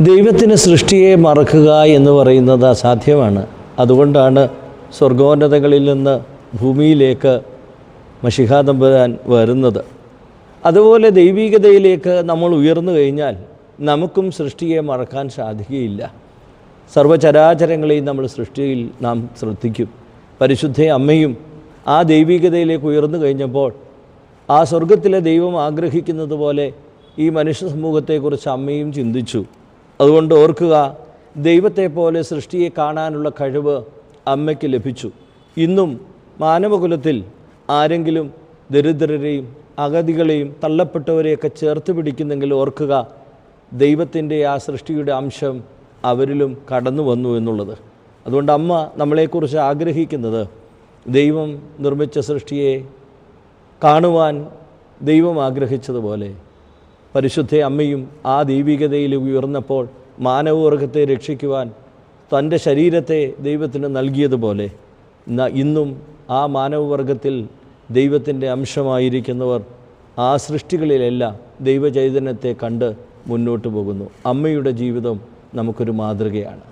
ദൈവത്തിന് സൃഷ്ടിയെ മറക്കുക എന്ന് പറയുന്നത് അസാധ്യമാണ്. അതുകൊണ്ടാണ് സ്വർഗോന്നതകളിൽ നിന്ന് ഭൂമിയിലേക്ക് മഷിഹാതമ്പുരാൻ വരുന്നത്. അതുപോലെ ദൈവികതയിലേക്ക് നമ്മൾ ഉയർന്നു കഴിഞ്ഞാൽ നമുക്കും സൃഷ്ടിയെ മറക്കാൻ സാധിക്കുകയില്ല. സർവചരാചരങ്ങളെയും നമ്മൾ സൃഷ്ടിയിൽ നാം ശ്രദ്ധിക്കും. പരിശുദ്ധ അമ്മയും ആ ദൈവികതയിലേക്ക് ഉയർന്നു കഴിഞ്ഞപ്പോൾ ആ സ്വർഗത്തിലെ ദൈവം ആഗ്രഹിക്കുന്നത് പോലെ ഈ മനുഷ്യ സമൂഹത്തെക്കുറിച്ച് അമ്മയും ചിന്തിച്ചു. അതുകൊണ്ട് ഓർക്കുക ദൈവത്തെ പോലെ സൃഷ്ടിയെ കാണാനുള്ള കഴിവ് അമ്മയ്ക്ക് ലഭിച്ചു. ഇന്നും മാനവകുലത്തിൽ ആരെങ്കിലും ദരിദ്രരെയും അഗതികളെയും തള്ളപ്പെട്ടവരെയൊക്കെ ചേർത്ത് പിടിക്കുന്നെങ്കിൽ ഓർക്കുക ദൈവത്തിന്റെ ആ സൃഷ്ടിയുടെ അംശം അവരിലും കടന്നു വന്നു എന്നുള്ളത്. അതുകൊണ്ട് അമ്മ നമ്മളെക്കുറിച്ച് ആഗ്രഹിക്കുന്നത് ദൈവം നിർമ്മിച്ച സൃഷ്ടിയെ കാണുവാൻ ദൈവം ആഗ്രഹിച്ചതുപോലെ പരിശുദ്ധ അമ്മയും ആ ദൈവികതയിൽ ഉയർന്നപ്പോൾ മാനവവർഗത്തെ രക്ഷിക്കുവാൻ തന്റെ ശരീരത്തെ ദൈവത്തിന് നൽകിയതുപോലെ ഇന്നും ആ മാനവവർഗത്തിൽ ദൈവത്തിന്റെ അംശമായിരിക്കുന്നവർ ആ സൃഷ്ടികളിലെല്ലാം ദൈവചൈതന്യത്തെ കണ്ട് മുന്നോട്ട് പോകുന്നു. അമ്മയുടെ ജീവിതം നമുക്കൊരു മാതൃകയാണ്.